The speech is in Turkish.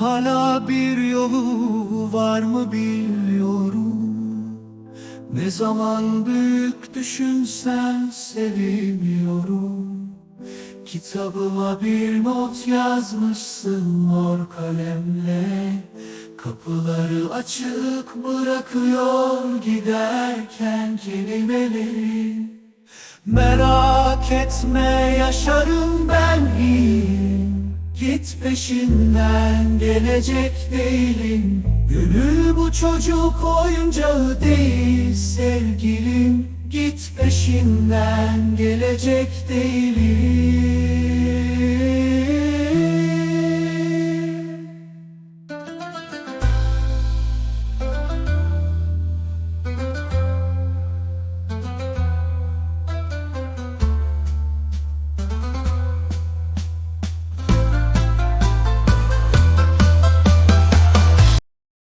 Hala bir yolu var mı bilmiyorum. Ne zaman büyük düşünsen sevmiyorum Kitabıma bir not yazmışsın mor kalemle. Kapıları açık bırakıyor giderken kelimeleri. Merak etme yaşarım ben Git peşinden gelecek değilim. Gönül bu çocuk oyuncağı değil sevgilim. Git peşinden gelecek değilim